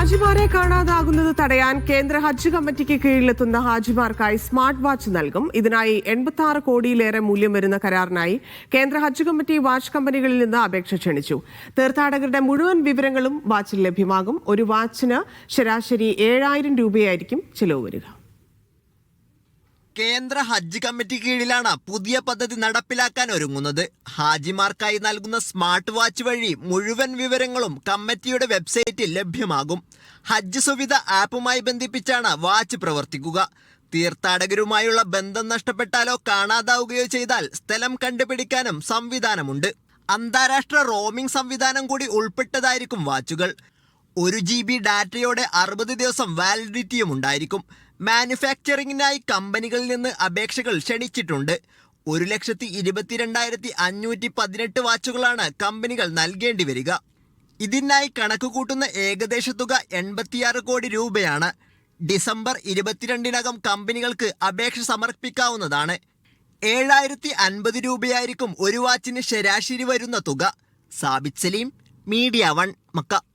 ഹാജിമാരെ കാണാതാകുന്നത് തടയാൻ കേന്ദ്ര ഹജ്ജ് കമ്മിറ്റിക്ക് കീഴിലെത്തുന്ന ഹാജിമാർക്കായി സ്മാർട്ട് വാച്ച് നൽകും. ഇതിനായി എൺപത്തി ആറ് കോടിയിലേറെ മൂല്യം വരുന്ന കരാറിനായി കേന്ദ്ര ഹജ്ജ് കമ്മിറ്റി വാച്ച് കമ്പനികളിൽ നിന്ന് അപേക്ഷ ക്ഷണിച്ചു. തീർത്ഥാടകരുടെ മുഴുവൻ വിവരങ്ങളും വാച്ചിൽ ലഭ്യമാകും. ഒരു വാച്ചിന് ശരാശരി ഏഴായിരം രൂപയായിരിക്കും ചിലവ് വരിക. കേന്ദ്ര ഹജ്ജ് കമ്മിറ്റി കീഴിലാണ് പുതിയ പദ്ധതി നടപ്പിലാക്കാൻ ഒരുങ്ങുന്നത്. ഹാജിമാർക്കായി നൽകുന്ന സ്മാർട്ട് വാച്ച് വഴി മുഴുവൻ വിവരങ്ങളും കമ്മിറ്റിയുടെ വെബ്സൈറ്റിൽ ലഭ്യമാകും. ഹജ്ജ് സുവിധ ആപ്പുമായി ബന്ധിപ്പിച്ചാണ് വാച്ച് പ്രവർത്തിക്കുക. തീർത്ഥാടകരുമായുള്ള ബന്ധം നഷ്ടപ്പെട്ടാലോ കാണാതാവുകയോ ചെയ്താൽ സ്ഥലം കണ്ടുപിടിക്കാനും സംവിധാനമുണ്ട്. അന്താരാഷ്ട്ര റോമിംഗ് സംവിധാനം കൂടി ഉൾപ്പെട്ടതായിരിക്കും വാച്ചുകൾ. ഒരു ജി ബി ഡാറ്റയോടെ അറുപത് ദിവസം വാലിഡിറ്റിയും ഉണ്ടായിരിക്കും. മാനുഫാക്ചറിങ്ങിനായി കമ്പനികളിൽ നിന്ന് അപേക്ഷകൾ ക്ഷണിച്ചിട്ടുണ്ട്. ഒരു ലക്ഷത്തി ഇരുപത്തിരണ്ടായിരത്തി അഞ്ഞൂറ്റി പതിനെട്ട് വാച്ചുകളാണ് കമ്പനികൾ നൽകേണ്ടി വരിക. ഇതിനായി കണക്ക് കൂട്ടുന്ന ഏകദേശ തുക എൺപത്തിയാറ് കോടി രൂപയാണ്. ഡിസംബർ ഇരുപത്തിരണ്ടിനകം കമ്പനികൾക്ക് അപേക്ഷ സമർപ്പിക്കാവുന്നതാണ്. ഏഴായിരത്തി അൻപത് രൂപയായിരിക്കും ഒരു വാച്ചിന് ശരാശരി വരുന്ന തുക. Sabith Saleem media one Makkah.